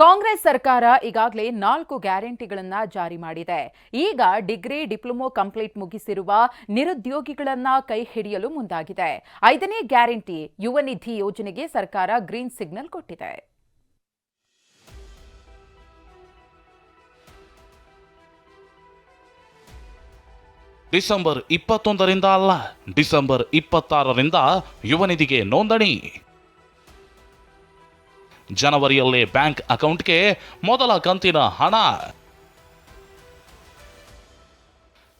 ಕಾಂಗ್ರೆಸ್ ಸರ್ಕಾರ ಈಗಾಗಲೇ ನಾಲ್ಕು ಗ್ಯಾರಂಟಿಗಳನ್ನು ಜಾರಿ ಮಾಡಿದೆ. ಈಗ ಡಿಗ್ರಿ, ಡಿಪ್ಲೊಮೊ ಕಂಪ್ಲೀಟ್ ಮುಗಿಸಿರುವ ನಿರುದ್ಯೋಗಿಗಳನ್ನ ಕೈ ಹಿಡಿಯಲು ಮುಂದಾಗಿದೆ. ಐದನೇ ಗ್ಯಾರಂಟಿ ಯುವ ನಿಧಿ ಯೋಜನೆಗೆ ಸರ್ಕಾರ ಗ್ರೀನ್ ಸಿಗ್ನಲ್ ಕೊಟ್ಟಿದೆ. ಡಿಸೆಂಬರ್ ಇಪ್ಪತ್ತೊಂದರಿಂದ ಅಲ್ಲ, ಡಿಸೆಂಬರ್ ಇಪ್ಪತ್ತಾರರಿಂದ ಯುವ ನಿಧಿಗೆ ನೋಂದಣಿ. ಜನವರಿಯಲ್ಲೇ ಬ್ಯಾಂಕ್ ಅಕೌಂಟ್ಗೆ ಮೊದಲ ಕಂತಿನ ಹಣ.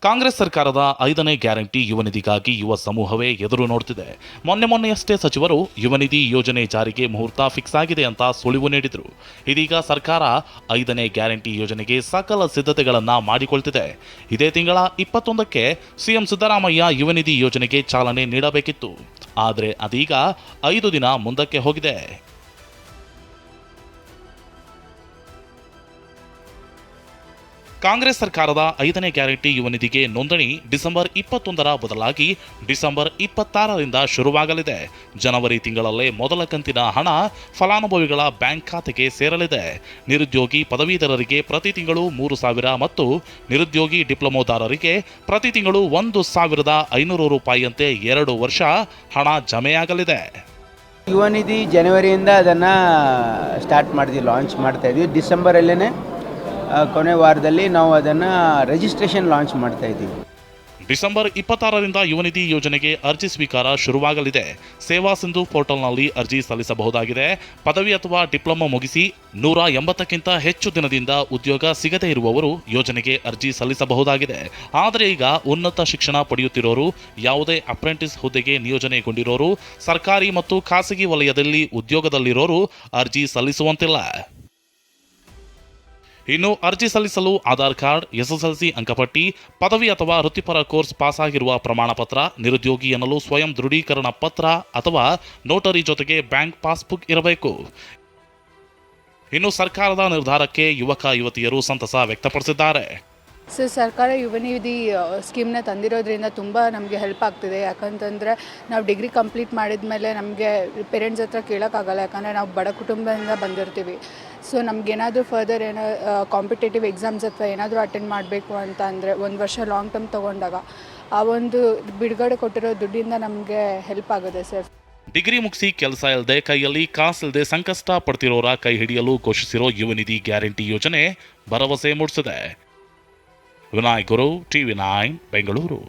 ಕಾಂಗ್ರೆಸ್ ಸರ್ಕಾರದ ಐದನೇ ಗ್ಯಾರಂಟಿ ಯುವ ನಿಧಿಗಾಗಿ ಯುವ ಸಮೂಹವೇ ಎದುರು ನೋಡ್ತಿದೆ. ಮೊನ್ನೆ ಮೊನ್ನೆಯಷ್ಟೇ ಸಚಿವರು ಯುವ ನಿಧಿ ಯೋಜನೆ ಜಾರಿಗೆ ಮುಹೂರ್ತ ಫಿಕ್ಸ್ ಆಗಿದೆ ಅಂತ ಸುಳಿವು ನೀಡಿದರು. ಇದೀಗ ಸರ್ಕಾರ ಐದನೇ ಗ್ಯಾರಂಟಿ ಯೋಜನೆಗೆ ಸಕಲ ಸಿದ್ಧತೆಗಳನ್ನು ಮಾಡಿಕೊಳ್ತಿದೆ. ಇದೇ ತಿಂಗಳ ಇಪ್ಪತ್ತೊಂದಕ್ಕೆ ಸಿಎಂ ಸಿದ್ದರಾಮಯ್ಯ ಯುವ ನಿಧಿ ಯೋಜನೆಗೆ ಚಾಲನೆ ನೀಡಬೇಕಿತ್ತು. ಆದರೆ ಅದೀಗ ಐದು ದಿನ ಮುಂದಕ್ಕೆ ಹೋಗಿದೆ. ಕಾಂಗ್ರೆಸ್ ಸರ್ಕಾರದ ಐದನೇ ಗ್ಯಾರಂಟಿ ಯುವ ನಿಧಿಗೆ ನೋಂದಣಿ ಡಿಸೆಂಬರ್ ಇಪ್ಪತ್ತೊಂದರ ಬದಲಾಗಿ ಡಿಸೆಂಬರ್ ಇಪ್ಪತ್ತಾರರಿಂದ ಶುರುವಾಗಲಿದೆ. ಜನವರಿ ತಿಂಗಳಲ್ಲೇ ಮೊದಲ ಕಂತಿನ ಹಣ ಫಲಾನುಭವಿಗಳ ಬ್ಯಾಂಕ್ ಖಾತೆಗೆ ಸೇರಲಿದೆ. ನಿರುದ್ಯೋಗಿ ಪದವೀಧರರಿಗೆ ಪ್ರತಿ ತಿಂಗಳು ಮೂರು ಸಾವಿರ ಮತ್ತು ನಿರುದ್ಯೋಗಿ ಡಿಪ್ಲೊಮೋದಾರರಿಗೆ ಪ್ರತಿ ತಿಂಗಳು ಒಂದು ಸಾವಿರದ ಐನೂರು ರೂಪಾಯಿಯಂತೆ ಎರಡು ವರ್ಷ ಹಣ ಜಮೆಯಾಗಲಿದೆ. ಯುವ ನಿಧಿ ಜನವರಿಯಿಂದ ಅದನ್ನು ಸ್ಟಾರ್ಟ್ ಮಾಡಿದ್ವಿ ಲಾಂಚ್ ಮಾಡ್ತಾ ಇದ್ವಿ. ಡಿಸೆಂಬರಲ್ಲೇ ಕೊನೆ ವಾರದಲ್ಲಿ ನಾವು ಅದನ್ನು ರಿಜಿಸ್ಟ್ರೇಷನ್ ಲಾಂಚ್ ಮಾಡ್ತಾ ಇದ್ದೀವಿ. ಡಿಸೆಂಬರ್ ಇಪ್ಪತ್ತಾರರಿಂದ ಯುವನಿಧಿ ಯೋಜನೆಗೆ ಅರ್ಜಿ ಸ್ವೀಕಾರ ಶುರುವಾಗಲಿದೆ. ಸೇವಾ ಸಿಂಧು ಪೋರ್ಟಲ್ನಲ್ಲಿ ಅರ್ಜಿ ಸಲ್ಲಿಸಬಹುದಾಗಿದೆ. ಪದವಿ ಅಥವಾ ಡಿಪ್ಲೊಮಾ ಮುಗಿಸಿ ನೂರ ಎಂಬತ್ತಕ್ಕಿಂತ ಹೆಚ್ಚು ದಿನದಿಂದ ಉದ್ಯೋಗ ಸಿಗದೇ ಇರುವವರು ಯೋಜನೆಗೆ ಅರ್ಜಿ ಸಲ್ಲಿಸಬಹುದಾಗಿದೆ. ಆದರೆ ಈಗ ಉನ್ನತ ಶಿಕ್ಷಣ ಪಡೆಯುತ್ತಿರೋರು, ಯಾವುದೇ ಅಪ್ರೆಂಟಿಸ್ ಹುದ್ದೆಗೆ ನಿಯೋಜನೆಗೊಂಡಿರೋರು, ಸರ್ಕಾರಿ ಮತ್ತು ಖಾಸಗಿ ವಲಯದಲ್ಲಿ ಉದ್ಯೋಗದಲ್ಲಿರೋರು ಅರ್ಜಿ ಸಲ್ಲಿಸುವಂತಿಲ್ಲ. ಇನ್ನು ಅರ್ಜಿ ಸಲ್ಲಿಸಲು ಆಧಾರ್ ಕಾರ್ಡ್, ಎಸ್ಎಸ್ಎಲ್ಸಿ ಅಂಕಪಟ್ಟಿ, ಪದವಿ ಅಥವಾ ವೃತ್ತಿಪರ ಕೋರ್ಸ್ ಪಾಸ್ ಆಗಿರುವ ಪ್ರಮಾಣ ಪತ್ರ ನಿರುದ್ಯೋಗಿ ಎನ್ನಲು ಸ್ವಯಂ ದೃಢೀಕರಣ ಪತ್ರ ಅಥವಾ ನೋಟರಿ ಜೊತೆಗೆ ಬ್ಯಾಂಕ್ ಪಾಸ್ಬುಕ್ ಇರಬೇಕು. ಇನ್ನು ಸರ್ಕಾರದ ನಿರ್ಧಾರಕ್ಕೆ ಯುವಕ, ಯುವತಿಯರು ಸಂತಸ ವ್ಯಕ್ತಪಡಿಸಿದ್ದಾರೆ. ಸೊ ಸರ್ಕಾರ ಯುವ ನಿಧಿ ಸ್ಕೀಮ್ನ ತಂದಿರೋದ್ರಿಂದ ತುಂಬ ನಮಗೆ ಹೆಲ್ಪ್ ಆಗ್ತಿದೆ. ಯಾಕಂತಂದರೆ ನಾವು ಡಿಗ್ರಿ ಕಂಪ್ಲೀಟ್ ಮಾಡಿದ ಮೇಲೆ ನಮಗೆ ಪೇರೆಂಟ್ಸ್ ಹತ್ರ ಕೇಳೋಕ್ಕಾಗಲ್ಲ. ಯಾಕಂದರೆ ನಾವು ಬಡ ಕುಟುಂಬದಿಂದ ಬಂದಿರ್ತೀವಿ. ಸೊ ನಮಗೇನಾದರೂ ಫರ್ದರ್ ಏನೋ ಕಾಂಪಿಟೇಟಿವ್ ಎಕ್ಸಾಮ್ಸ್ ಅಥವಾ ಏನಾದರೂ ಅಟೆಂಡ್ ಮಾಡಬೇಕು ಅಂತ ಅಂದರೆ ಒಂದು ವರ್ಷ ಲಾಂಗ್ ಟರ್ಮ್ ತೊಗೊಂಡಾಗ ಆ ಒಂದು ಬಿಡುಗಡೆ ಕೊಟ್ಟಿರೋ ದುಡ್ಡಿಂದ ನಮಗೆ ಹೆಲ್ಪ್ ಆಗುತ್ತೆ ಸರ್. ಡಿಗ್ರಿ ಮುಗಿಸಿ ಕೆಲಸ ಇಲ್ಲದೆ ಕೈಯಲ್ಲಿ ಕಾಸಿಲ್ಲದೆ ಸಂಕಷ್ಟ ಪಡ್ತಿರೋರ ಕೈ ಹಿಡಿಯಲು ಘೋಷಿಸಿರೋ ಯುವನಿಧಿ ಗ್ಯಾರಂಟಿ ಯೋಜನೆ ಭರವಸೆ ಮೂಡಿಸಿದೆ. Vinayak Guru TV nine Bengaluru